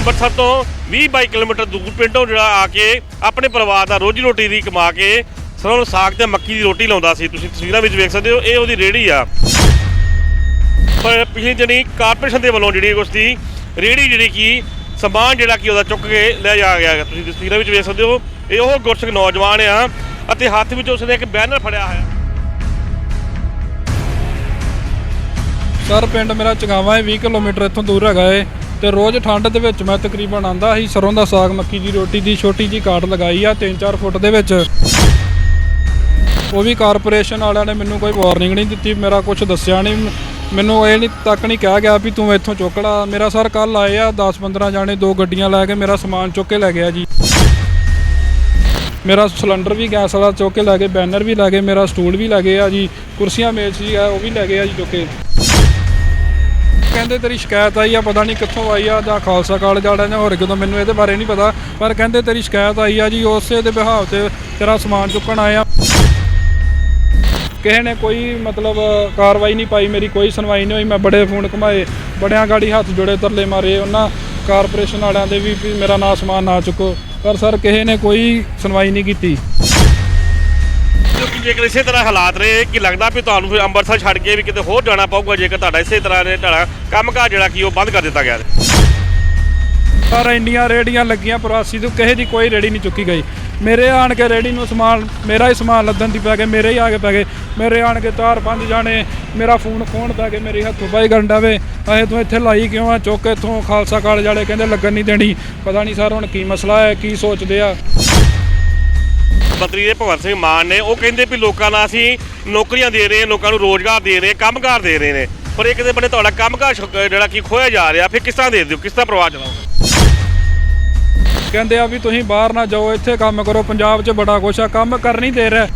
ਅੰਮ੍ਰਿਤਸਰ ਤੋਂ 20 22 ਕਿਲੋਮੀਟਰ ਦੂਰ ਪਿੰਡੋਂ ਜਿਹੜਾ ਆ ਕੇ ਆਪਣੇ ਪਰਿਵਾਰ ਦਾ ਰੋਜੀ ਰੋਟੀ ਦੀ ਕਮਾ ਕੇ ਸਰੋਂ ਸਾਗ ਤੇ ਮੱਕੀ ਦੀ ਰੋਟੀ ਲਾਉਂਦਾ ਸੀ। ਤੁਸੀਂ ਤਸਵੀਰਾਂ ਵਿੱਚ ਵੇਖ ਸਕਦੇ ਹੋ, ਇਹ ਉਹਦੀ ਰੇੜੀ ਆ। ਪਰ ਪਿਛਲੀ ਜਣੀ ਕਾਰਪੋਰੇਸ਼ਨ ਦੇ ਵੱਲੋਂ ਜਿਹੜੀ ਉਸ ਦੀ ਰੇੜੀ ਜਿਹੜੀ ਕੀ ਸਮਾਨ ਜਿਹੜਾ ਕੀ ਉਹਦਾ ਚੁੱਕ ਕੇ ਲੈ ਜਾ ਗਿਆ ਤੁਸੀਂ ਤਸਵੀਰਾਂ ਵਿੱਚ ਵੇਖ ਸਕਦੇ ਹੋ, ਇਹ ਉਹ ਗੁਰਸਿੱਖ ਨੌਜਵਾਨ ਆ ਅਤੇ ਹੱਥ ਵਿੱਚ ਉਸਨੇ ਇੱਕ ਬੈਨਰ ਫੜਿਆ ਹੋਇਆ। ਸਰ, ਪਿੰਡ ਮੇਰਾ ਚਗਾਵਾ ਹੈ 20 ਕਿਲੋਮੀਟਰ ਇੱਥੋਂ ਦੂਰ ਹੈਗਾ ਏ। ਤੇ ਰੋਜ਼ ਠੰਡ ਦੇ ਵਿੱਚ ਮੈਂ ਤਕਰੀਬਨ ਆਂਦਾ ਸੀ ਸਰੋਂ ਦਾ ਸਾਗ, ਮੱਕੀ ਦੀ ਰੋਟੀ ਦੀ ਛੋਟੀ ਜੀ ਕਾਟ ਲਗਾਈ ਆ 3-4 ਫੁੱਟ ਦੇ ਵਿੱਚ। ਉਹ ਵੀ ਕਾਰਪੋਰੇਸ਼ਨ ਵਾਲਿਆਂ ਨੇ ਮੈਨੂੰ ਕੋਈ ਵਾਰਨਿੰਗ ਨਹੀਂ ਦਿੱਤੀ, ਮੇਰਾ ਕੁਝ ਦੱਸਿਆ ਨਹੀਂ। ਮੈਨੂੰ ਇਹ ਨਹੀਂ, ਤੱਕ ਨਹੀਂ ਕਿਹਾ ਗਿਆ ਵੀ ਤੂੰ ਇੱਥੋਂ ਚੁੱਕ ਲਾ। ਮੇਰਾ ਸਰ ਕੱਲ ਆਏ ਆ 10-15 ਜਾਣੇ ਦੋ ਗੱਡੀਆਂ ਲੈ ਕੇ ਮੇਰਾ ਸਮਾਨ ਚੁੱਕ ਕੇ ਲੈ ਗਿਆ ਜੀ। ਮੇਰਾ ਸਿਲੰਡਰ ਵੀ, ਗੈਸ ਵਾਲਾ ਚੁੱਕ ਕੇ ਲੈ ਗਏ, ਬੈਨਰ ਵੀ ਲੈ ਗਏ, ਮੇਰਾ ਸਟੂਲ ਵੀ ਲੈ ਗਏ ਆ ਜੀ, ਕੁਰਸੀਆਂ ਮੇਜ਼ ਜੀ ਆ, ਉਹ ਵੀ ਲੈ ਗਏ ਆ ਜੀ ਚੁੱਕ ਕੇ। ਕਹਿੰਦੇ ਤੇਰੀ ਸ਼ਿਕਾਇਤ ਆਈ ਆ, ਪਤਾ ਨਹੀਂ ਕਿੱਥੋਂ ਆਈ ਆ, ਜਾਂ ਖਾਲਸਾ ਕਾਲਜ ਵਾਲਿਆਂ ਨੇ ਹੋਰ ਕਿਦੋਂ ਮੈਨੂੰ ਇਹਦੇ ਬਾਰੇ ਨਹੀਂ ਪਤਾ, ਪਰ ਕਹਿੰਦੇ ਤੇਰੀ ਸ਼ਿਕਾਇਤ ਆਈ ਆ ਜੀ, ਉਸੇ ਦੇ ਵਿਹਾਵ ਤੇ ਤੇਰਾ ਸਮਾਨ ਚੁੱਕਣ ਆਇਆ ਕਿਸੇ ਨੇ ਕੋਈ ਮਤਲਬ ਕਾਰਵਾਈ ਨਹੀਂ ਪਾਈ, ਮੇਰੀ ਕੋਈ ਸੁਣਵਾਈ ਨਹੀਂ ਹੋਈ, ਮੈਂ ਬੜੇ ਫੋਨ ਘੁਮਾਏ, ਬੜਿਆਂ ਗਾੜੀ ਹੱਥ ਜੋੜੇ ਤਰਲੇ ਮਾਰੇ, ਉਹਨਾਂ ਕਾਰਪੋਰੇਸ਼ਨ ਵਾਲਿਆਂ ਦੇ ਵੀ ਮੇਰਾ ਨਾਂ ਸਮਾਨ ਨਾ ਚੁੱਕੋ। ਪਰ ਸਰ, ਕਿਸੇ ਨੇ ਕੋਈ ਸੁਣਵਾਈ ਨਹੀਂ ਕੀਤੀ। ਕਿਉਂਕਿ ਜੇਕਰ ਇਸੇ ਤਰ੍ਹਾਂ ਹਾਲਾਤ ਰਹੇ ਕਿ ਲੱਗਦਾ ਵੀ ਤੁਹਾਨੂੰ ਫਿਰ ਅੰਮ੍ਰਿਤਸਰ ਛੱਡ ਕੇ ਵੀ ਕਿਤੇ ਹੋਰ ਜਾਣਾ ਪਊਗਾ, ਜੇਕਰ ਤੁਹਾਡਾ ਇਸੇ ਤਰ੍ਹਾਂ ਦੇ ਤੁਹਾਡਾ ਕੰਮਕਾਜ ਜਿਹੜਾ ਕੀ ਉਹ ਬੰਦ ਕਰ ਦਿੱਤਾ ਗਿਆ। ਪਰ ਇੰਨੀਆਂ ਰੇੜੀਆਂ ਲੱਗੀਆਂ ਪ੍ਰਵਾਸੀ ਤੋਂ, ਕਿਸੇ ਦੀ ਕੋਈ ਰੇੜੀ ਨਹੀਂ ਚੁੱਕੀ ਗਈ। ਮੇਰੇ ਆਣ ਕੇ ਰੇੜੀ ਨੂੰ ਸਮਾਨ, ਮੇਰਾ ਹੀ ਸਮਾਨ ਲੱਦਣ ਦੀ ਪੈ ਗਏ, ਮੇਰੇ ਹੀ ਆ ਕੇ ਪੈ ਗਏ। ਮੇਰੇ ਆਣ ਕੇ ਚਾਰ ਪੰਜ ਜਾਣੇ, ਮੇਰਾ ਫੋਨ ਖੋਣ ਪੈ ਗਏ, ਮੇਰੇ ਹੱਥੋਂ ਬਾਈ ਕਰਨ ਡਾਵੇ। ਅਹੇ ਤੂੰ ਇੱਥੇ ਲਾਈ ਕਿਉਂ ਆ? ਚੁੱਕ ਕੇ ਇੱਥੋਂ ਖਾਲਸਾ ਕਾਲਜ ਵਾਲੇ ਕਹਿੰਦੇ ਲੱਗਣ ਨਹੀਂ ਦੇਣੀ। ਪਤਾ ਨਹੀਂ ਸਰ ਹੁਣ ਕੀ ਮਸਲਾ ਹੈ, ਕੀ ਸੋਚਦੇ ਆ। ਮੰਤਰੀ ਦੇ ਭਗਵੰਤ ਸਿੰਘ ਮਾਨ ਨੇ, ਉਹ ਕਹਿੰਦੇ ਵੀ ਲੋਕਾਂ ਨਾਲ ਅਸੀਂ ਨੌਕਰੀਆਂ ਦੇ ਰਹੇ ਹਾਂ, ਲੋਕਾਂ ਨੂੰ ਰੋਜ਼ਗਾਰ ਦੇ ਰਹੇ ਹਾਂ, ਕੰਮਕਾਰ ਦੇ ਰਹੇ ਨੇ। ਪਰ ਇੱਕ ਦੇ ਬੰਨੇ ਤੁਹਾਡਾ ਕੰਮਕਾਰ ਛੁੱਕ- ਜਿਹੜਾ ਕੀ ਖੋਇਆ ਜਾ ਰਿਹਾ, ਫਿਰ ਕਿਸ ਤਰ੍ਹਾਂ ਦੇ ਦਿਓ, ਕਿਸ ਤਰ੍ਹਾਂ ਪਰਵਾਹ ਚਲਾਓਗੇ ਕਹਿੰਦੇ ਆ ਵੀ ਤੁਸੀਂ ਬਾਹਰ ਨਾ ਜਾਓ, ਇੱਥੇ ਕੰਮ ਕਰੋ, ਪੰਜਾਬ 'ਚ ਬੜਾ ਕੁਛ ਆ, ਕੰਮ ਕਰ ਨਹੀਂ ਦੇ ਰਿਹਾ।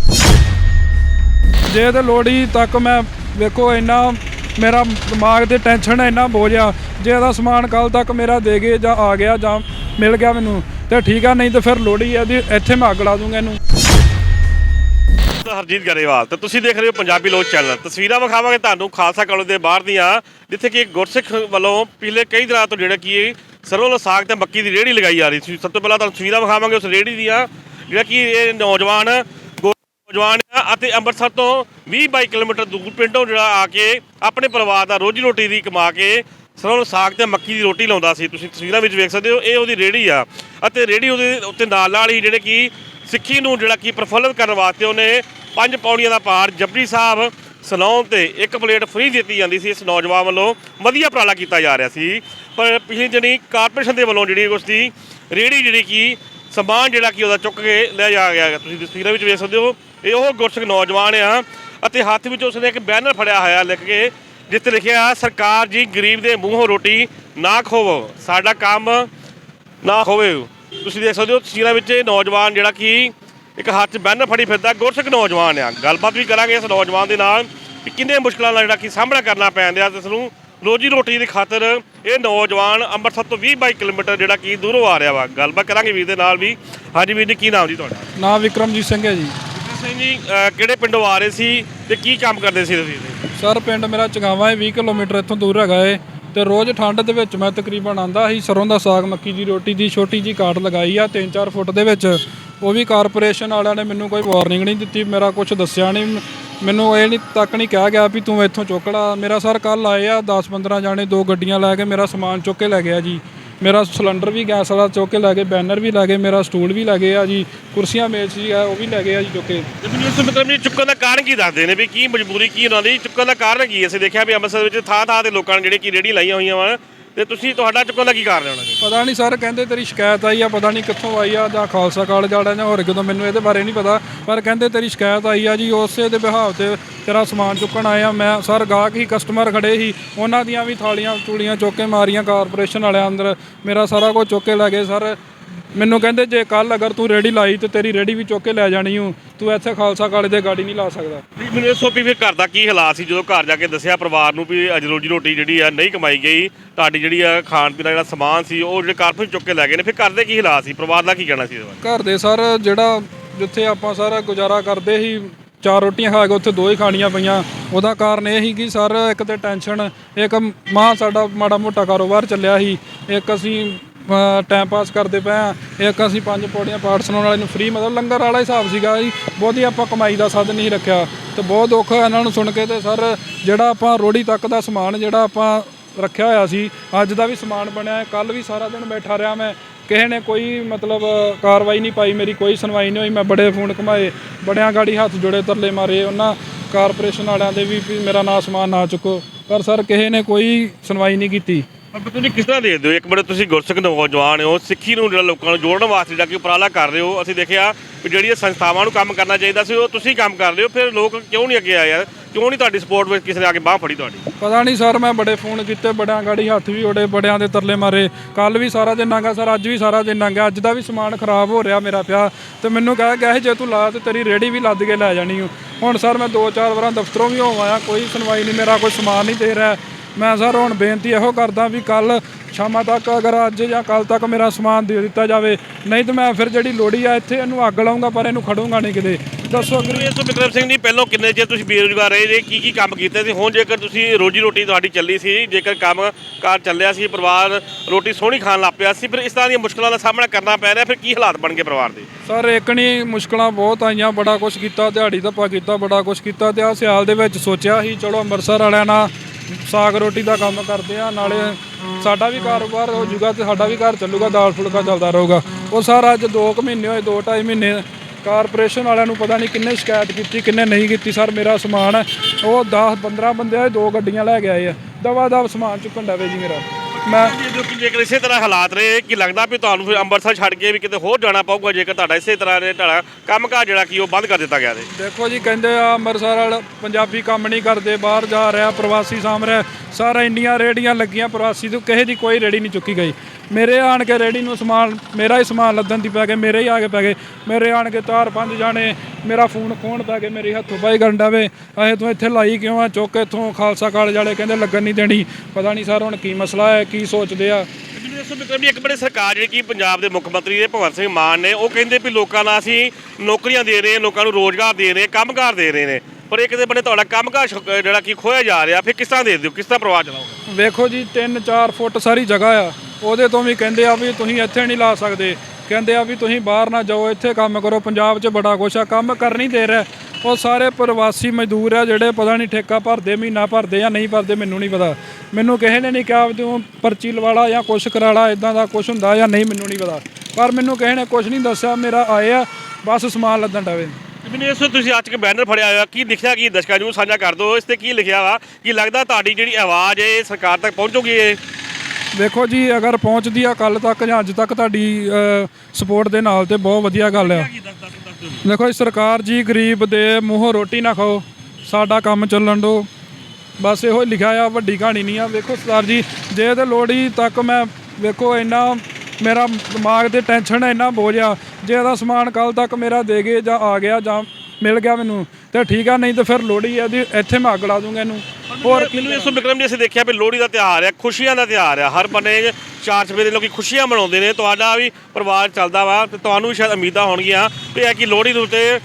ਜੇ ਤੇ ਲੋੜੀ ਤੱਕ ਮੈਂ ਵੇਖੋ, ਇੰਨਾ ਮੇਰਾ ਦਿਮਾਗ ਤੇ ਟੈਨਸ਼ਨ ਇੰਨਾ ਬੋਝ ਆ। ਜੇ ਇਹਦਾ ਸਮਾਨ ਕੱਲ ਤੱਕ ਮੇਰਾ ਦੇ ਗਏ ਜਾਂ ਆ ਗਿਆ ਜਾਂ ਮਿਲ ਗਿਆ ਮੈਨੂੰ, ਤੇ ਠੀਕ ਆ, ਨਹੀਂ ਤੇ ਫਿਰ ਲੋੜੀ ਇਹਦੀ ਇੱਥੇ ਮੈਂ ਅੱਗ ਲਾ ਦੂੰਗਾ ਇਹਨੂੰ। ਤਾਂ ਹਰਜੀਤ ਗਰੇਵਾਲ, ਤੇ ਤੁਸੀਂ ਦੇਖ ਰਹੇ ਹੋ ਪੰਜਾਬੀ ਲੋਕ ਚੈਨਲ। ਤਸਵੀਰਾਂ ਵਿਖਾਵਾਂਗੇ ਤੁਹਾਨੂੰ ਖਾਲਸਾ ਕਾਲਜ ਦੇ ਬਾਹਰ ਦੀਆਂ, ਜਿੱਥੇ ਕਿ ਗੁਰਸਿੱਖ ਵੱਲੋਂ ਪਿਛਲੇ ਕਈ ਦਿਨਾਂ ਤੋਂ ਜਿਹੜਾ ਕਿ ਸਰੋਂ ਦਾ ਸਾਗ ਤੇ ਮੱਕੀ ਦੀ ਰੇਹੜੀ ਲਗਾਈ ਜਾ ਰਹੀ ਸੀ। ਸਭ ਤੋਂ ਪਹਿਲਾਂ ਤੁਹਾਨੂੰ ਤਸਵੀਰਾਂ ਵਿਖਾਵਾਂਗੇ ਉਸ ਰੇਹੜੀ ਦੀਆਂ, ਜਿਹੜਾ ਕਿ ਇਹ ਨੌਜਵਾਨ ਗੋ- ਨੌਜਵਾਨ ਅਤੇ ਅੰਮ੍ਰਿਤਸਰ ਤੋਂ 20 22 ਕਿਲੋਮੀਟਰ ਦੂਰ ਪਿੰਡੋਂ ਜਿਹੜਾ ਆ ਕੇ ਆਪਣੇ ਪਰਿਵਾਰ ਦਾ ਰੋਜੀ ਰੋਟੀ ਦੀ ਕਮਾ ਕੇ ਸਰੋਂ ਸਾਗ ਤੇ ਮੱਕੀ ਦੀ ਰੋਟੀ ਲਾਉਂਦਾ ਸੀ। ਤੁਸੀਂ ਤਸਵੀਰਾਂ ਵਿੱਚ ਵੇਖ ਸਕਦੇ ਹੋ, ਇਹ ਉਹਦੀ ਰੇਹੜੀ ਆ। ਅਤੇ ਰੇਹੜੀ ਉਹਦੇ ਉੱਤੇ ਨਾਲ ਨਾਲ ਹੀ ਜਿਹੜੇ ਕਿ ਸਿੱਖੀ ਨੂੰ ਜਿਹੜਾ ਕਿ ਪ੍ਰਫੁੱਲਤ ਕਰਨ ਵਾਸਤੇ ਉਹਨੇ ਪੰਜ ਪੌੜੀਆਂ ਦਾ ਪਾਰ ਜਪਜੀ ਸਾਹਿਬ ਸਲਾਉਣ ਤੇ ਇੱਕ ਪਲੇਟ ਫ੍ਰੀ ਦਿੱਤੀ ਜਾਂਦੀ ਸੀ। ਇਸ ਨੌਜਵਾਨ ਵੱਲੋਂ ਵਧੀਆ ਉਪਰਾਲਾ ਕੀਤਾ ਜਾ ਰਿਹਾ ਸੀ। ਪਰ ਪਿਛਲੀ ਜਣੀ ਕਾਰਪੋਰੇਸ਼ਨ ਦੇ ਵੱਲੋਂ ਜਿਹੜੀ ਉਸ ਦੀ ਰੇੜੀ ਜਿਹੜੀ ਕਿ ਸਮਾਨ ਜਿਹੜਾ ਕਿ ਉਹਦਾ ਚੁੱਕ ਕੇ ਲੈ ਜਾ ਗਿਆ। ਤੁਸੀਂ ਤਸਵੀਰਾਂ ਵਿੱਚ ਵੇਖ ਸਕਦੇ ਹੋ, ਇਹ ਉਹ ਗੁਰਸਿੱਖ ਨੌਜਵਾਨ ਆ ਅਤੇ ਹੱਥ ਵਿੱਚ ਉਸਨੇ ਇੱਕ ਬੈਨਰ ਫੜਿਆ ਹੋਇਆ ਲਿਖ ਕੇ ਤੇ ਲਿਖਿਆ ਸਰਕਾਰ ਜੀ ਗਰੀਬ ਦੇ ਮੂੰਹੋਂ ਰੋਟੀ ਨਾ ਖੋਵੋ ਸਾਡਾ ਕੰਮ ਨਾ ਹੋਵੇ। ਤੁਸੀਂ ਦੇਖ ਸਕਦੇ ਹੋ ਤਸਵੀਰਾਂ ਵਿੱਚ ਇਹ ਨੌਜਵਾਨ ਜਿਹੜਾ ਕਿ ਇੱਕ ਹੱਥ 'ਚ ਬੈਨਰ ਫੜੀ ਫਿਰਦਾ ਗੁਰਸਿੱਖ ਨੌਜਵਾਨ ਆ। ਗੱਲਬਾਤ ਵੀ ਕਰਾਂਗੇ ਇਸ ਨੌਜਵਾਨ ਦੇ ਨਾਲ ਕਿ ਕਿੰਨੇ ਮੁਸ਼ਕਲਾਂ ਦਾ ਜਿਹੜਾ ਕਿ ਸਾਹਮਣਾ ਕਰਨਾ ਪੈਂਦਾ ਤੇ ਇਸ ਨੂੰ ਰੋਜੀ ਰੋਟੀ ਦੀ ਖਾਤਰ ਇਹ ਨੌਜਵਾਨ ਅੰਮ੍ਰਿਤਸਰ ਤੋਂ 20 22 ਕਿਲੋਮੀਟਰ ਜਿਹੜਾ ਕਿ ਦੂਰੋਂ ਆ ਰਿਹਾ ਵਾ। ਗੱਲਬਾਤ ਕਰਾਂਗੇ ਵੀਰ ਦੇ ਨਾਲ ਵੀ। ਹਾਂਜੀ ਵੀਰ ਜੀ ਕੀ ਨਾਮ ਜੀ ਤੁਹਾਡਾ? ਨਾਂ ਵਿਕਰਮਜੀਤ ਸਿੰਘ ਹੈ ਜੀ। ਸਿੰਘ ਜੀ ਅਹ ਕਿਹੜੇ ਪਿੰਡੋਂ ਆ ਰਹੇ ਸੀ ਤੇ ਕੀ ਕੰਮ ਕਰਦੇ ਸੀ ਤੁਸੀਂ? ਸਰ, ਪਿੰਡ ਮੇਰਾ ਚਗਾਵਾ ਹੈ 20 ਕਿਲੋਮੀਟਰ ਇੱਥੋਂ ਦੂਰ ਹੈਗਾ ਏ ਤੇ ਰੋਜ਼ ਠੰਡ ਦੇ ਵਿੱਚ ਮੈਂ ਤਕਰੀਬਨ ਆਂਦਾ ਸੀ ਸਰੋਂ ਦਾ ਸਾਗ, ਮੱਕੀ ਦੀ ਰੋਟੀ ਦੀ ਛੋਟੀ ਜੀ ਕਾਟ ਲਗਾਈ ਆ 3-4 ਫੁੱਟ ਦੇ ਵਿੱਚ। ਉਹ ਵੀ ਕਾਰਪੋਰੇਸ਼ਨ ਵਾਲਿਆਂ ਨੇ ਮੈਨੂੰ ਕੋਈ ਵਾਰਨਿੰਗ ਨਹੀਂ ਦਿੱਤੀ, ਮੇਰਾ ਕੁਝ ਦੱਸਿਆ ਨਹੀਂ। ਮੈਨੂੰ ਇਹ ਨਹੀਂ, ਤੱਕ ਨਹੀਂ ਕਿਹਾ ਗਿਆ ਵੀ ਤੂੰ ਇੱਥੋਂ ਚੁੱਕ ਲਾ। ਮੇਰਾ ਸਰ ਕੱਲ ਆਏ ਆ 10-15 ਜਾਣੇ, ਦੋ ਗੱਡੀਆਂ ਲੈ ਕੇ ਮੇਰਾ ਸਮਾਨ ਚੁੱਕ ਕੇ ਲੈ ਗਿਆ ਜੀ। ਮੇਰਾ ਸਿਲੰਡਰ ਵੀ ਗੈਸ ਵਾਲਾ ਚੁੱਕ ਕੇ ਲੈ ਗਏ, ਬੈਨਰ ਵੀ ਲੈ ਗਏ, ਮੇਰਾ ਸਟੂਲ ਵੀ ਲੈ ਗਏ ਆ ਜੀ, ਕੁਰਸੀਆਂ ਮੇਜ਼ ਜੀ ਆ, ਉਹ ਵੀ ਲੈ ਗਏ ਆ ਜੀ ਚੁੱਕ ਕੇ। ਮੈਨੂੰ ਇਸ ਮਤਲਬ ਜੀ ਚੁੱਕਣ ਦਾ ਕਾਰਨ ਕੀ ਦੱਸਦੇ ਨੇ ਵੀ ਕੀ ਮਜਬੂਰੀ, ਕੀ ਉਹਨਾਂ ਦੀ? ਚੁੱਕਣ ਦਾ ਕਾਰਨ ਕੀ ਅਸੀਂ ਦੇਖਿਆ ਵੀ ਅੰਮ੍ਰਿਤਸਰ ਵਿੱਚ ਥਾਂ ਥਾਂ ਤੇ ਲੋਕਾਂ ਨੇ ਜਿਹੜੇ ਕੀ ਰੇੜੀ ਲਾਈਆਂ ਹੋਈਆਂ ਵਾ ਤੇ ਤੁਸੀਂ ਤੁਹਾਡਾ ਚੁੱਕਣ ਦਾ ਕਾਰਨ ਉਹਨਾਂ ਦੇ? ਪਤਾ ਨਹੀਂ ਸਰ, ਕਹਿੰਦੇ ਤੇਰੀ ਸ਼ਿਕਾਇਤ ਆਈ ਆ, ਪਤਾ ਨਹੀਂ ਕਿੱਥੋਂ ਆਈ ਆ, ਜਾਂ ਖਾਲਸਾ ਕਾਲਜ ਵਾਲਿਆਂ ਜਾਂ ਹੋਰ ਕਿਦੋਂ ਮੈਨੂੰ ਇਹਦੇ ਬਾਰੇ ਨਹੀਂ ਪਤਾ, ਪਰ ਕਹਿੰਦੇ ਤੇਰੀ ਸ਼ਿਕਾਇਤ ਆਈ ਆ ਜੀ, ਉਸੇ ਦੇ ਬਿਹਾਵ ਤੇ ਤੇਰਾ ਸਮਾਨ ਚੁੱਕਣ ਆਇਆ ਮੈਂ ਸਰ ਗਾਹਕ ਹੀ ਕਸਟਮਰ ਖੜੇ ਸੀ ਉਹਨਾਂ ਦੀਆਂ ਵੀ ਥਾਲੀਆਂ ਚੂੜੀਆਂ ਚੁੱਕ ਕੇ ਮਾਰੀਆਂ ਕਾਰਪੋਰੇਸ਼ਨ ਵਾਲਿਆਂ ਅੰਦਰ ਮੇਰਾ ਸਾਰਾ ਕੁਝ ਚੁੱਕ ਕੇ ਲੈ ਗਏ। ਸਰ ਮੈਨੂੰ ਕਹਿੰਦੇ ਜੇ ਕੱਲ ਅਗਰ ਤੂੰ ਰੇੜੀ ਲਾਈ ਤੇ ਤੇਰੀ ਰੇੜੀ ਵੀ ਚੁੱਕ ਕੇ ਲੈ ਜਾਣੀ ਹੂੰ ਤੂੰ ਇੱਥੇ ਖਾਲਸਾ ਕਾਲਜ ਦੇ ਗਾੜੀ ਨਹੀਂ ਲਾ ਸਕਦਾ। ਵੀ ਮੈਨੂੰ ਇਹ ਸੋਪੀ ਫਿਰ ਘਰ ਦਾ ਕੀ ਹਾਲਾਤ ਸੀ? ਜਦੋਂ ਘਰ ਜਾ ਕੇ ਦੱਸਿਆ ਪਰਿਵਾਰ ਨੂੰ ਵੀ ਅੱਜ ਰੋਜੀ ਰੋਟੀ ਜਿਹੜੀ ਆ ਨਹੀਂ ਕਮਾਈ ਗਈ ਤੁਹਾਡੀ ਜਿਹੜੀ ਆ ਖਾਣ ਪੀਣ ਦਾ ਜਿਹੜਾ ਸਮਾਨ ਸੀ ਉਹ ਜਿਹੜੇ ਕਾਰਪੋਰੇਟ ਚੁੱਕ ਕੇ ਲੈ ਗਏ ਨੇ ਫਿਰ ਘਰ ਦੇ ਕੀ ਹਾਲਾਤ ਸੀ? ਪਰਿਵਾਰ ਦਾ ਕੀ ਕਹਿਣਾ ਸੀ ਇਹਦੇ ਬਾਰੇ? ਘਰ ਦੇ ਸਰ ਜਿਹੜਾ ਜਿੱਥੇ ਆਪਾਂ ਸਾਰਾ ਗੁਜ਼ਾਰਾ ਕਰਦੇ ਸੀ ਚਾਰ ਰੋਟੀਆਂ ਖਾ ਕੇ ਉੱਥੇ ਦੋ ਹੀ ਖਾਣੀਆਂ ਪਈਆਂ। ਉਹਦਾ ਕਾਰਨ ਇਹ ਸੀ ਕਿ ਸਰ ਇੱਕ ਤੇ ਟੈਨਸ਼ਨ ਇੱਕ ਮਾਂ ਸਾਡਾ ਮਾੜਾ ਮੋਟਾ ਕਾਰੋਬਾਰ ਚੱਲਿਆ ਸੀ ਇੱਕ ਅਸੀਂ ਟਾਈਮ ਪਾਸ ਕਰਦੇ ਪਏ ਆ। ਇੱਕ ਅਸੀਂ ਪੰਜ ਪੌੜੀਆਂ ਪਾਠ ਸੁਣਾਉਣ ਵਾਲੇ ਨੂੰ ਫ੍ਰੀ ਮਤਲਬ ਲੰਗਰ ਵਾਲਾ ਹਿਸਾਬ ਸੀਗਾ ਜੀ। ਬਹੁਤੀ ਆਪਾਂ ਕਮਾਈ ਦਾ ਸਾਧਨ ਨਹੀਂ ਰੱਖਿਆ। ਤੇ ਬਹੁਤ ਦੁੱਖ ਇਹਨਾਂ ਨੂੰ ਸੁਣ ਕੇ ਤੇ ਸਰ, ਜਿਹੜਾ ਆਪਾਂ ਰੋੜੀ ਤੱਕ ਦਾ ਸਮਾਨ ਜਿਹੜਾ ਆਪਾਂ ਰੱਖਿਆ ਹੋਇਆ ਸੀ, ਅੱਜ ਦਾ ਵੀ ਸਮਾਨ ਬਣਿਆ ਹੈ। ਕੱਲ ਵੀ ਸਾਰਾ ਦਿਨ ਬੈਠਾ ਰਿਹਾ ਮੈਂ। ਕਿਸੇ ਨੇ ਕੋਈ ਮਤਲਬ ਕਾਰਵਾਈ ਨਹੀਂ ਪਾਈ ਮੇਰੀ, ਕੋਈ ਸੁਣਵਾਈ ਨਹੀਂ ਹੋਈ। ਮੈਂ ਬੜੇ ਫੋਨ ਘਮਾਏ, ਬੜਿਆਂ ਗਾੜੀ ਹੱਥ ਜੋੜੇ ਤਰਲੇ ਮਾਰੇ। ਉਹਨਾਂ ਕਾਰਪੋਰੇਸ਼ਨ ਵਾਲਿਆਂ ਦੇ ਵੀ ਮੇਰਾ ਨਾਂ ਸਮਾਨ ਨਾ ਚੁੱਕੋ। ਪਰ ਸਰ, ਕਿਸੇ ਨੇ ਕੋਈ ਸੁਣਵਾਈ ਨਹੀਂ ਕੀਤੀ। ਪਰ ਤੁਸੀਂ ਕਿਸ ਤਰ੍ਹਾਂ ਦੇਖਦੇ ਹੋ? ਇੱਕ ਬੜੇ ਤੁਸੀਂ ਗੁਰਸਿੱਖ ਨੌਜਵਾਨ ਹੋ, ਸਿੱਖੀ ਨੂੰ ਜਿਹੜਾ ਲੋਕਾਂ ਨੂੰ ਜੋੜਨ ਵਾਸਤੇ ਜਿਹੜਾ ਕਿ ਉਪਰਾਲਾ ਕਰ ਰਹੇ ਹੋ। ਅਸੀਂ ਦੇਖਿਆ ਵੀ ਜਿਹੜੀਆਂ ਸੰਸਥਾਵਾਂ ਨੂੰ ਕੰਮ ਕਰਨਾ ਚਾਹੀਦਾ ਸੀ, ਉਹ ਤੁਸੀਂ ਕੰਮ ਕਰ ਰਹੇ ਹੋ। ਫਿਰ ਲੋਕ ਕਿਉਂ ਨਹੀਂ ਅੱਗੇ ਆਏ ਯਾਰ? ਕਿਉਂ ਨਹੀਂ ਤੁਹਾਡੀ ਸਪੋਰਟ ਵਿੱਚ ਕਿਸੇ ਨੇ ਆ ਕੇ ਬਾਹ ਫੜੀ ਤੁਹਾਡੀ? ਪਤਾ ਨਹੀਂ ਸਰ, ਮੈਂ ਬੜੇ ਫੋਨ ਕੀਤੇ, ਬੜਿਆਂ ਗਾੜੀ ਹੱਥ ਵੀ ਓੜੇ ਬੜਿਆਂ ਦੇ ਤਰਲੇ ਮਾਰੇ। ਕੱਲ ਵੀ ਸਾਰਾ ਦਿਨ ਨਾਂਗਾ ਸਰ, ਅੱਜ ਵੀ ਸਾਰਾ ਦਿਨ ਨਾਂਗਾ ਅੱਜ ਦਾ ਵੀ ਸਮਾਨ ਖਰਾਬ ਹੋ ਰਿਹਾ ਮੇਰਾ ਪਿਆ। ਤੇ ਮੈਨੂੰ ਕਹਿ ਗਿਆ ਸੀ ਜੇ ਤੂੰ ਲਾ ਤੇ ਤੇਰੀ ਰੇੜੀ ਵੀ ਲੱਦ ਕੇ ਲੈ ਜਾਣੀ ਓ। ਹੁਣ ਸਰ, ਮੈਂ ਦੋ ਚਾਰ ਵਾਰਾਂ ਦਫ਼ਤਰੋਂ ਵੀ ਹੋ ਕੋਈ ਸੁਣਵਾਈ ਨਹੀਂ, ਮੇਰਾ ਕੋਈ ਸਮਾਨ ਨਹੀਂ ਦੇ ਰਿਹਾ। ਮੈਂ ਸਰ ਹੁਣ ਬੇਨਤੀ ਇਹੋ ਕਰਦਾ ਵੀ ਕੱਲ ਸ਼ਾਮਾਂ ਤੱਕ ਅਗਰ ਅੱਜ ਜਾਂ ਕੱਲ ਤੱਕ ਮੇਰਾ ਸਮਾਨ ਦੇ ਦਿੱਤਾ ਜਾਵੇ, ਨਹੀਂ ਤਾਂ ਮੈਂ ਫਿਰ ਜਿਹੜੀ ਲੋੜੀ ਆ ਇੱਥੇ ਇਹਨੂੰ ਅੱਗ ਲਾਉਂਗਾ ਪਰ ਇਹਨੂੰ ਖੜੂੰਗਾ ਨਹੀਂ ਕਿਤੇ। ਦੱਸੋ ਅਗਰ ਇਸ ਤੋਂ ਵਿਕਰਮ ਸਿੰਘ ਜੀ ਪਹਿਲਾਂ ਕਿੰਨੇ ਚਿਰ ਤੁਸੀਂ ਬੇਰੁਜ਼ਗਾਰ ਰਹੇ? ਜੇ ਕੀ ਕੀ ਕੰਮ ਕੀਤੇ ਸੀ? ਹੁਣ ਜੇਕਰ ਤੁਸੀਂ ਰੋਜੀ ਰੋਟੀ ਤੁਹਾਡੀ ਚੱਲੀ ਸੀ ਜੇਕਰ ਕੰਮ ਕਾਰ ਚੱਲਿਆ ਸੀ ਪਰਿਵਾਰ ਰੋਟੀ ਸੋਹਣੀ ਖਾਣ ਲੱਗ ਪਿਆ ਸੀ ਫਿਰ ਇਸ ਤਰ੍ਹਾਂ ਦੀਆਂ ਮੁਸ਼ਕਲਾਂ ਦਾ ਸਾਹਮਣਾ ਕਰਨਾ ਪੈ ਰਿਹਾ ਫਿਰ ਕੀ ਹਾਲਾਤ ਬਣ ਗਏ ਪਰਿਵਾਰ ਦੇ? ਸਰ ਇੱਕ ਨਹੀਂ ਮੁਸ਼ਕਲਾਂ ਬਹੁਤ ਆਈਆਂ ਬੜਾ ਕੁਝ ਕੀਤਾ ਦਿਹਾੜੀ ਧੱਪਾ ਕੀਤਾ ਬੜਾ ਕੁਝ ਕੀਤਾ ਤੇ ਆ ਸਿਆਲ ਦੇ ਵਿੱਚ ਸੋਚਿਆ ਸੀ ਚਲੋ ਅੰਮ੍ਰਿਤਸਰ ਵਾਲਿਆਂ ਨਾਲ ਸਾਗ ਰੋਟੀ ਦਾ ਕੰਮ ਕਰਦੇ ਆ ਨਾਲੇ ਸਾਡਾ ਵੀ ਕਾਰੋਬਾਰ ਹੋ ਜਾਊਗਾ ਤੇ ਸਾਡਾ ਵੀ ਘਰ ਚੱਲੂਗਾ ਦਾਲ ਫੁਲਕਾ ਚੱਲਦਾ ਰਹੂਗਾ। ਉਹ ਸਰ ਅੱਜ 2 ਕੁ ਮਹੀਨੇ ਹੋਏ 2 2.5 ਮਹੀਨੇ ਕਾਰਪੋਰੇਸ਼ਨ ਵਾਲਿਆਂ ਨੂੰ ਪਤਾ ਨਹੀਂ ਕਿੰਨੇ ਸ਼ਿਕਾਇਤ ਕੀਤੀ ਕਿੰਨੇ ਨਹੀਂ ਕੀਤੀ। ਸਰ ਮੇਰਾ ਸਮਾਨ ਹੈ ਉਹ 10 15 ਬੰਦੇ ਆਏ ਦੋ ਗੱਡੀਆਂ ਲੈ ਕੇ ਆਏ ਆ। ਦਵਾ ਦਵ ਸਮਾਨ ਚੁੱਕਣ ਡਵੇ ਜੀ ਮੇਰਾ। ਮੈਂ ਜੇ ਜੇਕਰ ਇਸੇ ਤਰ੍ਹਾਂ ਹਾਲਾਤ ਰਹੇ ਕਿ ਲੱਗਦਾ ਵੀ ਤੁਹਾਨੂੰ ਫਿਰ ਅੰਮ੍ਰਿਤਸਰ ਛੱਡ ਕੇ ਵੀ ਕਿਤੇ ਹੋਰ ਜਾਣਾ ਪਊਗਾ ਜੇਕਰ ਤੁਹਾਡਾ ਇਸੇ ਤਰ੍ਹਾਂ ਦੇ ਤੁਹਾਡਾ ਕੰਮਕਾਜ ਜਿਹੜਾ ਕੀ ਉਹ ਬੰਦ ਕਰ ਦਿੱਤਾ ਗਿਆ ਤੇ ਦੇਖੋ ਜੀ ਕਹਿੰਦੇ ਆ ਅੰਮ੍ਰਿਤਸਰ ਵਾਲ ਪੰਜਾਬੀ ਕੰਮ ਨਹੀਂ ਕਰਦੇ ਬਾਹਰ ਜਾ ਰਿਹਾ ਪ੍ਰਵਾਸੀ ਰਿਹਾ ਸਾਰਾ ਇੰਡੀਆਂ ਰੇੜੀਆਂ ਲੱਗੀਆਂ ਪ੍ਰਵਾਸੀ ਤੋਂ ਕਿਸੇ ਦੀ ਕੋਈ ਰੇੜੀ ਨਹੀਂ ਚੁੱਕੀ ਗਈ। ਮੇਰੇ ਆਣ ਕੇ ਰੇੜੀ ਨੂੰ ਸਮਾਨ ਮੇਰਾ ਹੀ ਸਮਾਨ ਲੱਦਣ ਦੀ ਪੈ ਗਏ ਮੇਰੇ ਹੀ ਆ ਕੇ ਪੈ ਗਏ। ਮੇਰੇ ਆਣ ਕੇ ਚਾਰ ਪੰਜ ਜਾਣੇ ਮੇਰਾ ਫੋਨ ਖੋਣ ਪੈ ਗਏ ਮੇਰੇ ਹੱਥੋਂ ਪਾਈ ਕਰਨ ਡਾਵੇ ਅਹੇ ਤੂੰ ਇੱਥੇ ਲਾਈ ਕਿਉਂ ਆ? ਚੁੱਕ ਇੱਥੋਂ ਖਾਲਸਾ ਕਾਲਜ ਵਾਲੇ ਕਹਿੰਦੇ ਲੱਗਣ ਨਹੀਂ ਦੇਣੀ। ਪਤਾ ਨਹੀਂ ਸਰ ਹੁਣ ਕੀ ਮਸਲਾ ਹੈ ਕੀ ਸੋਚਦੇ ਆ। ਮੈਨੂੰ ਦੱਸੋ ਵਿਕਰਮ ਜੀ ਇੱਕ ਬੜੇ ਸਰਕਾਰ ਜਿਹੜੀ ਕਿ ਪੰਜਾਬ ਦੇ ਮੁੱਖ ਮੰਤਰੀ ਦੇ ਭਗਵੰਤ ਸਿੰਘ ਮਾਨ ਨੇ ਉਹ ਕਹਿੰਦੇ ਵੀ ਲੋਕਾਂ ਨੂੰ ਅਸੀਂ ਨੌਕਰੀਆਂ ਦੇ ਰਹੇ ਹਾਂ ਲੋਕਾਂ ਨੂੰ ਰੋਜ਼ਗਾਰ ਦੇ ਰਹੇ ਹਾਂ ਕੰਮਕਾਰ ਦੇ ਰਹੇ ਨੇ। ਪਰ ਇੱਕ ਦੇ ਬਣੇ ਤੁਹਾਡਾ ਕੰਮਕਾਰ ਜਿਹੜਾ ਕਿ ਖੋਇਆ ਜਾ ਰਿਹਾ ਫਿਰ ਕਿਸ ਤਰ੍ਹਾਂ ਦੇ ਦਿਓ ਕਿਸ ਤਰ੍ਹਾਂ ਪਰਵਾਹ ਚਲਾਓਗੇ ਵੇਖੋ ਜੀ 3-4 ਫੁੱਟ ਸਾਰੀ ਜਗ੍ਹਾ ਆ। ਉਹਦੇ ਤੋਂ ਵੀ ਕਹਿੰਦੇ ਆ ਵੀ ਤੁਸੀਂ ਇੱਥੇ ਨਹੀਂ ਲਾ ਸਕਦੇ। ਕਹਿੰਦੇ ਆ ਵੀ ਤੁਸੀਂ ਬਾਹਰ ਨਾ ਜਾਓ, ਇੱਥੇ ਕੰਮ ਕਰੋ। ਪੰਜਾਬ 'ਚ ਬੜਾ ਕੁਛ ਆ, ਕੰਮ ਕਰ ਨਹੀਂ ਦੇ ਰਿਹਾ ਉਹ ਸਾਰੇ ਪ੍ਰਵਾਸੀ ਮਜ਼ਦੂਰ ਆ ਜਿਹੜੇ ਪਤਾ ਨਹੀਂ ਠੇਕਾ ਭਰਦੇ, ਮਹੀਨਾ ਭਰਦੇ ਜਾਂ ਨਹੀਂ ਭਰਦੇ, ਮੈਨੂੰ ਨਹੀਂ ਪਤਾ। ਮੈਨੂੰ ਕਿਸੇ ਨੇ ਨਹੀਂ ਕਿਹਾ ਵੀ ਤੂੰ ਪਰਚੀ ਲਵਾਲਾ ਜਾਂ ਕੁਛ ਕਰਾਲਾ ਇਦਾਂ ਦਾ ਕੁਛ ਹੁੰਦਾ ਜਾਂ ਨਹੀਂ, ਮੈਨੂੰ ਨਹੀਂ ਪਤਾ। ਪਰ ਮੈਨੂੰ ਕਿਸੇ ਨੇ ਕੁਛ ਨਹੀਂ ਦੱਸਿਆ, ਮੇਰਾ ਆਏ ਆ, ਬਸ ਸਮਾਨ ਲੱਦਣ ਡਾਵੇ ਤੇ ਇਸ ਤੁਸੀਂ ਅੱਜ ਕੇ ਬੈਨਰ ਫੜਿਆ ਹੋਇਆ, ਕੀ ਲਿਖਿਆ, ਕੀ ਦਰਸ਼ਕਾਂ ਨੂੰ ਸਾਂਝਾ ਕਰ ਦਿਓ। ਇਸ ਤੇ ਕੀ ਲਿਖਿਆ ਵਾ, ਕਿ ਲੱਗਦਾ ਤੁਹਾਡੀ ਜਿਹੜੀ ਆਵਾਜ਼ ਹੈ ਇਹ ਸਰਕਾਰ ਤੱਕ ਪਹੁੰਚੂਗੀ ਇਹ ਵੇਖੋ ਜੀ, ਅਗਰ ਪਹੁੰਚਦੀ ਆ ਕੱਲ ਤੱਕ ਜਾਂ ਅੱਜ ਤੱਕ ਤੁਹਾਡੀ ਸਪੋਰਟ ਦੇ ਨਾਲ ਤੇ ਬਹੁਤ ਵਧੀਆ ਗੱਲ ਆ। ਦੇਖੋ ਜੀ, ਸਰਕਾਰ ਜੀ ਗਰੀਬ ਦੇ ਮੂੰਹੋਂ ਰੋਟੀ ਨਾ ਖਾਓ, ਸਾਡਾ ਕੰਮ ਚੱਲਣ ਦੋ ਬਸ ਇਹੋ ਹੀ ਲਿਖਿਆ ਆ, ਵੱਡੀ ਕਹਾਣੀ ਨਹੀਂ ਆ। ਵੇਖੋ ਸਰਦਾਰ ਜੀ, ਜੇ ਤੇ ਲੋੜੀ ਤੱਕ ਮੈਂ ਵੇਖੋ ਇੰਨਾ, ਮੇਰਾ ਦਿਮਾਗ ਤੇ ਟੈਨਸ਼ਨ ਇੰਨਾ ਬੋਝ ਆ। ਜੇ ਇਹਦਾ ਸਮਾਨ ਕੱਲ ਤੱਕ ਮੇਰਾ ਦੇ ਗਏ ਜਾਂ ਆ ਗਿਆ ਜਾਂ ਮਿਲ ਗਿਆ ਮੈਨੂੰ ਤੇ ਠੀਕ ਆ ਨਹੀਂ ਤੇ ਫਿਰ ਲੋੜੀ ਇਹਦੀ ਇੱਥੇ ਮੈਂ ਅੱਗ ਲਾ ਦੂੰਗਾ ਇਹਨੂੰ। ਹੋਰ ਮੈਨੂੰ ਇਸ ਵਿਕਰਮ ਜੀ ਅਸੀਂ ਦੇਖਿਆ ਵੀ ਲੋਹੜੀ ਦਾ ਤਿਉਹਾਰ ਹੈ ਖੁਸ਼ੀਆਂ ਦਾ ਤਿਉਹਾਰ ਹੈ ਹਰ ਬੰਨੇ ਚਾਰ ਚਵੇ ਦੇ ਲੋਕੀ ਖੁਸ਼ੀਆਂ ਮਨਾਉਂਦੇ ਨੇ। ਤੁਹਾਡਾ ਵੀ ਪਰਿਵਾਰ ਚੱਲਦਾ ਵਾ ਤੇ ਤੁਹਾਨੂੰ ਵੀ ਸ਼ਾਇਦ ਉਮੀਦਾਂ ਹੋਣਗੀਆਂ ਵੀ ਇਹ ਕਿ ਲੋਹੜੀ ਦੇ ਉੱਤੇ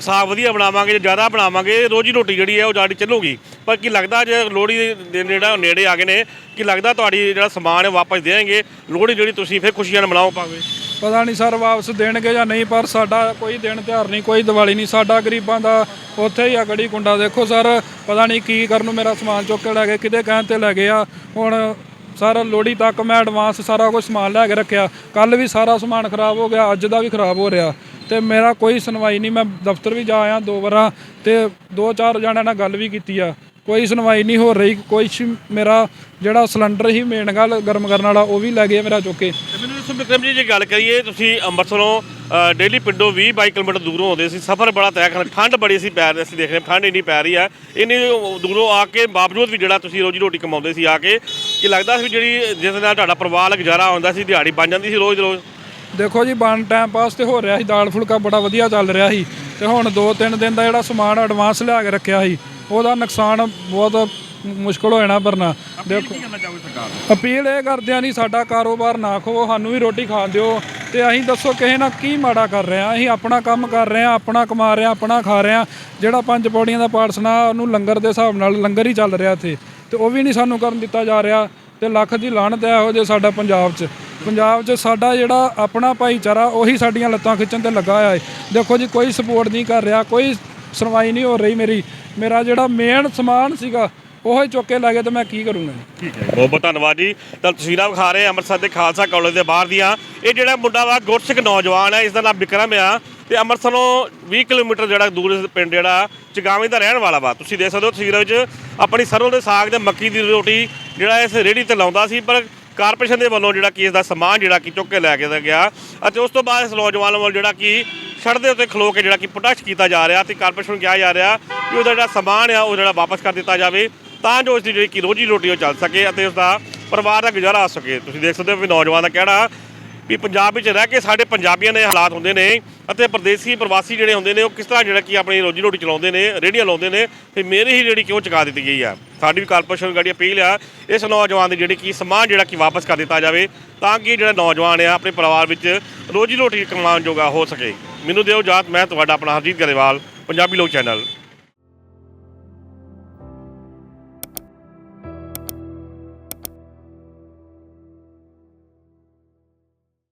ਸਾਗ ਵਧੀਆ ਬਣਾਵਾਂਗੇ ਜੇ ਜ਼ਿਆਦਾ ਬਣਾਵਾਂਗੇ ਰੋਜੀ ਰੋਟੀ ਜਿਹੜੀ ਹੈ ਉਹ ਜਾੜੀ ਚੱਲੂਗੀ। ਪਰ ਕੀ ਲੱਗਦਾ ਜੇ ਲੋਹੜੀ ਦੇ ਨੇੜੇ ਨੇੜੇ ਆ ਗਏ ਨੇ ਕੀ ਲੱਗਦਾ ਤੁਹਾਡੀ ਜਿਹੜਾ ਸਮਾਨ ਹੈ ਵਾਪਸ ਦੇਣਗੇ? ਲੋਹੜੀ ਜਿਹੜੀ ਤੁਸੀਂ ਫਿਰ ਖੁਸ਼ੀਆਂ ਨਾਲ ਮਨਾਓ ਪਾਵੇ ਪਤਾ ਨਹੀਂ ਸਰ ਵਾਪਸ ਦੇਣਗੇ ਜਾਂ ਨਹੀਂ, ਪਰ ਸਾਡਾ ਕੋਈ ਦਿਨ ਤਿਉਹਾਰ ਨਹੀਂ, ਕੋਈ ਦੀਵਾਲੀ ਨਹੀਂ। ਸਾਡਾ ਗਰੀਬਾਂ ਦਾ ਉੱਥੇ ਹੀ ਆ ਗੜੀ ਕੁੰਡਾ। ਦੇਖੋ ਸਰ, ਪਤਾ ਨਹੀਂ ਕੀ ਕਰਨ ਨੂੰ ਮੇਰਾ ਸਮਾਨ ਚੁੱਕ ਕੇ ਲੈ ਗਏ, ਕਿਤੇ ਕਹਿਣ ਤੇ ਲੈ ਗਏ ਆ। ਹੁਣ ਸਰ ਲੋੜੀ ਤੱਕ ਮੈਂ ਐਡਵਾਂਸ ਸਾਰਾ ਕੁਝ ਸਮਾਨ ਲੈ ਕੇ ਰੱਖਿਆ। ਕੱਲ ਵੀ ਸਾਰਾ ਸਮਾਨ ਖਰਾਬ ਹੋ ਗਿਆ, ਅੱਜ ਦਾ ਵੀ ਖਰਾਬ ਹੋ ਰਿਹਾ। ਤੇ ਮੇਰਾ ਕੋਈ ਸੁਣਵਾਈ ਨਹੀਂ, ਮੈਂ ਦਫ਼ਤਰ ਵੀ ਜਾ ਆਇਆ ਦੋ ਵਾਰਾਂ ਤੇ ਦੋ ਚਾਰ ਜਣਿਆਂ ਨਾਲ ਗੱਲ ਵੀ ਕੀਤੀ ਆ। ਕੋਈ ਸੁਣਵਾਈ ਨਹੀਂ ਹੋ ਰਹੀ ਕੋਈ ਸ਼- ਮੇਰਾ ਜਿਹੜਾ ਸਿਲੰਡਰ ਹੀ ਮੇਨ ਗੱਲ ਗਰਮ ਕਰਨ ਵਾਲਾ ਉਹ ਵੀ ਲੈ ਗਏ ਮੇਰਾ ਚੁੱਕ ਕੇ। ਤੇ ਮੈਨੂੰ ਦੱਸੋ ਵਿਕਰਮ ਜੀ ਜੇ ਗੱਲ ਕਰੀਏ ਤੁਸੀਂ ਅੰਮ੍ਰਿਤਸਰੋਂ ਅ, ਡੇਲੀ ਪਿੰਡੋਂ 20 22 ਕਿਲੋਮੀਟਰ ਦੂਰੋਂ ਆਉਂਦੇ ਸੀ ਸਫ਼ਰ ਬੜਾ ਤੈਅ ਕਰਨਾ ਠੰਡ ਬੜੀ ਸੀ ਪੈ ਰਹੀ ਅਸੀਂ ਦੇਖ ਰਹੇ ਹਾਂ, ਠੰਡ ਇੰਨੀ ਪੈ ਰਹੀ ਆ। ਇੰਨੀ ਦੂਰੋਂ ਆ ਕੇ ਬਾਵਜੂਦ ਵੀ ਜਿਹੜਾ ਤੁਸੀਂ ਰੋਜੀ ਰੋਟੀ ਕਮਾਉਂਦੇ ਸੀ ਆ ਕੇ ਕੀ ਲੱਗਦਾ ਸੀ ਵੀ ਜਿਹੜੀ ਜਿਸ ਨਾਲ ਤੁਹਾਡਾ ਪਰਿਵਾਰ ਗੁਜ਼ਾਰਾ ਹੁੰਦਾ ਸੀ ਦਿਹਾੜੀ ਬਣ ਜਾਂਦੀ ਸੀ ਰੋਜ਼ ਰੋਜ਼? ਦੇਖੋ ਜੀ ਬਨ ਟਾਈਮ ਪਾਸ ਤੇ ਹੋ ਰਿਹਾ ਸੀ ਦਾਲ ਫੁਲਕਾ ਬੜਾ ਵਧੀਆ ਚੱਲ ਰਿਹਾ ਸੀ ਤੇ ਹੁਣ 2-3 ਦਿਨ ਦਾ ਜਿਹੜਾ ਸਮਾਨ ਐਡਵਾਂਸ ਲਿਆ ਕੇ ਰੱਖਿਆ ਸੀ ਉਹਦਾ ਨੁਕਸਾਨ ਬਹੁਤ ਮੁਸ਼ਕਲ ਹੋ ਜਾਣਾ ਭਰਨਾ ਦੇਖੋ। ਕੀ ਕਰਨਾ ਚਾਹੋਗੇ ਸਰਕਾਰ ਅਪੀਲ ਇਹ ਕਰਦੇ ਆ ਨਹੀਂ ਸਾਡਾ ਕਾਰੋਬਾਰ ਨਾ ਖੋ ਸਾਨੂੰ ਵੀ ਰੋਟੀ ਖਾਣ ਦਿਓ ਤੇ ਅਸੀਂ ਦੱਸੋ ਕਿਸੇ ਨਾਲ ਕੀ ਮਾੜਾ ਕਰ ਰਹੇ ਆ ਅਸੀਂ ਆਪਣਾ ਕੰਮ ਕਰ ਰਹੇ ਆ ਆਪਣਾ ਕਮਾ ਰਹੇ ਆ ਆਪਣਾ ਖਾ ਰਹੇ ਆ ਜਿਹੜਾ ਪੰਜ ਪੌੜੀਆਂ ਦਾ ਪਾਠ ਸੁਣਾ ਉਹਨੂੰ ਲੰਗਰ ਦੇ ਹਿਸਾਬ ਨਾਲ ਲੰਗਰ ਹੀ ਚੱਲ ਰਿਹਾ ਇੱਥੇ। ਤੇ ਉਹ ਵੀ ਨਹੀਂ ਸਾਨੂੰ ਕਰਨ ਦਿੱਤਾ ਜਾ ਰਿਹਾ ਤੇ ਲੱਖ ਦੀ ਲਾਹਨਤ ਹੈ ਇਹੋ ਜੇ ਸਾਡਾ ਪੰਜਾਬ 'ਚ। ਪੰਜਾਬ 'ਚ ਸਾਡਾ ਜਿਹੜਾ ਆਪਣਾ ਭਾਈਚਾਰਾ ਉਹੀ ਸਾਡੀਆਂ ਲੱਤਾਂ ਖਿੱਚਣ ਤੇ ਲੱਗਾ ਹੋਇਆ ਹੈ ਦੇਖੋ ਜੀ ਕੋਈ ਸਪੋਰਟ ਨਹੀਂ ਕਰ ਰਿਹਾ ਕੋਈ ਸੁਣਵਾਈ ਨਹੀਂ ਹੋ ਰਹੀ ਮੇਰੀ। ਮੇਰਾ ਜਿਹੜਾ ਮੇਨ ਸਮਾਨ ਸੀਗਾ, ਉਹ ਹੀ ਚੁੱਕ ਕੇ ਲੈ ਗਏ ਤੇ ਮੈਂ ਕੀ ਕਰੂੰਗਾ ਠੀਕ ਹੈ ਬਹੁਤ ਬਹੁਤ ਧੰਨਵਾਦ ਜੀ। ਤਾਂ ਤਸਵੀਰਾਂ ਵਿਖਾ ਰਹੇ ਹਾਂ ਅੰਮ੍ਰਿਤਸਰ ਦੇ ਖਾਲਸਾ ਕਾਲਜ ਦੇ ਬਾਹਰ ਦੀਆਂ। ਇਹ ਜਿਹੜਾ ਮੁੰਡਾ ਵਾ ਗੁਰਸਿੱਖ ਨੌਜਵਾਨ ਹੈ ਇਸ ਦਾ ਨਾਮ ਵਿਕਰਮ ਆ। ਤੇ ਅੰਮ੍ਰਿਤਸਰੋਂ 20 ਕਿਲੋਮੀਟਰ ਜਿਹੜਾ ਦੂਰ ਇਸ ਪਿੰਡ ਜਿਹੜਾ, ਚਗਾਵੇਂ ਦਾ ਰਹਿਣ ਵਾਲਾ ਵਾ। ਤੁਸੀਂ ਦੇਖ ਸਕਦੇ ਹੋ ਤਸਵੀਰਾਂ ਵਿੱਚ ਆਪਣੀ ਸਰੋਂ ਦੇ ਸਾਗ ਤੇ ਮੱਕੀ ਦੀ ਰੋਟੀ ਜਿਹੜਾ ਇਸ ਰੇੜੀ ਤੇ ਲਾਉਂਦਾ ਸੀ, ਪਰ ਕਾਰਪੋਰੇਸ਼ਨ ਦੇ ਵੱਲੋਂ ਜਿਹੜਾ ਕਿ ਇਸ ਦਾ ਸਮਾਨ ਜਿਹੜਾ ਕਿ ਚੁੱਕ ਕੇ ਲੈ ਕੇ ਗਿਆ। ਅਤੇ ਉਸ ਤੋਂ ਬਾਅਦ ਇਸ ਨੌਜਵਾਨ ਵੱਲੋਂ ਜਿਹੜਾ ਕਿ ਸੜਕ ਦੇ ਉੱਤੇ ਖਲੋ ਕੇ ਜਿਹੜਾ ਕਿ ਪ੍ਰੋਟੈਸਟ ਕੀਤਾ ਜਾ ਰਿਹਾ ਤੇ ਕਾਰਪੋਰੇਸ਼ਨ ਨੂੰ ਕਿਹਾ ਜਾ ਰਿਹਾ ਕਿ ਉਹਦਾ ਜਿਹੜਾ ਸਮਾਨ ਆ, ਉਹ ਜਿਹੜਾ ਵਾਪਸ ਕਰ ਦਿੱਤਾ ਜਾਵੇ ਤਾਂ ਜੋ ਉਸ ਦੀ ਜਿਹੜੀ ਕਿ ਰੋਜੀ ਰੋਟੀ ਉਹ ਚੱਲ ਸਕੇ ਅਤੇ ਉਸ ਦਾ ਪਰਿਵਾਰ ਦਾ ਗੁਜ਼ਾਰਾ ਆ ਸਕੇ। ਤੁਸੀਂ ਦੇਖ ਸਕਦੇ ਹੋ ਵੀ ਨੌਜਵਾਨ ਦਾ ਕਹਿਣਾ ਵੀ ਪੰਜਾਬ ਵਿੱਚ ਰਹਿ ਕੇ ਸਾਡੇ ਪੰਜਾਬੀਆਂ ਦੇ ਹਾਲਾਤ ਹੁੰਦੇ ਨੇ ਅਤੇ ਪ੍ਰਦੇਸੀ ਪ੍ਰਵਾਸੀ ਜਿਹੜੇ ਹੁੰਦੇ ਨੇ, ਉਹ ਕਿਸ ਤਰ੍ਹਾਂ ਜਿਹੜਾ ਕਿ ਆਪਣੀ ਰੋਜੀ ਰੋਟੀ ਚਲਾਉਂਦੇ ਨੇ, ਰੇਹੜੀਆਂ ਲਾਉਂਦੇ ਨੇ ਤੇ ਮੇਰੀ ਹੀ ਜਿਹੜੀ ਕਿਉਂ ਚੁਕਾ ਦਿੱਤੀ ਗਈ ਆ। ਸਾਡੀ ਵੀ ਕਾਰਪੋਰੇਸ਼ਨ ਗਾੜੀ ਅਪੀਲ ਆ, ਇਸ ਨੌਜਵਾਨ ਦੀ ਜਿਹੜੀ ਕਿ ਸਮਾਨ ਜਿਹੜਾ ਕਿ ਵਾਪਸ ਕਰ ਦਿੱਤਾ ਜਾਵੇ ਤਾਂ ਕਿ ਜਿਹੜਾ ਨੌਜਵਾਨ ਆ, ਆਪਣੇ ਪਰਿਵਾਰ ਵਿੱਚ ਰੋਜੀ ਰੋਟੀ ਕਮਾਉਣ ਜੋਗਾ ਹੋ ਸਕੇ। ਮੈਨੂੰ ਦਿਓ ਜਾਤ ਮੈਂ ਤੁਹਾਡਾ ਆਪਣਾ ਹਰਜੀਤ ਗਰੇਵਾਲ ਪੰਜਾਬੀ ਲੋਕ ਚੈਨਲ।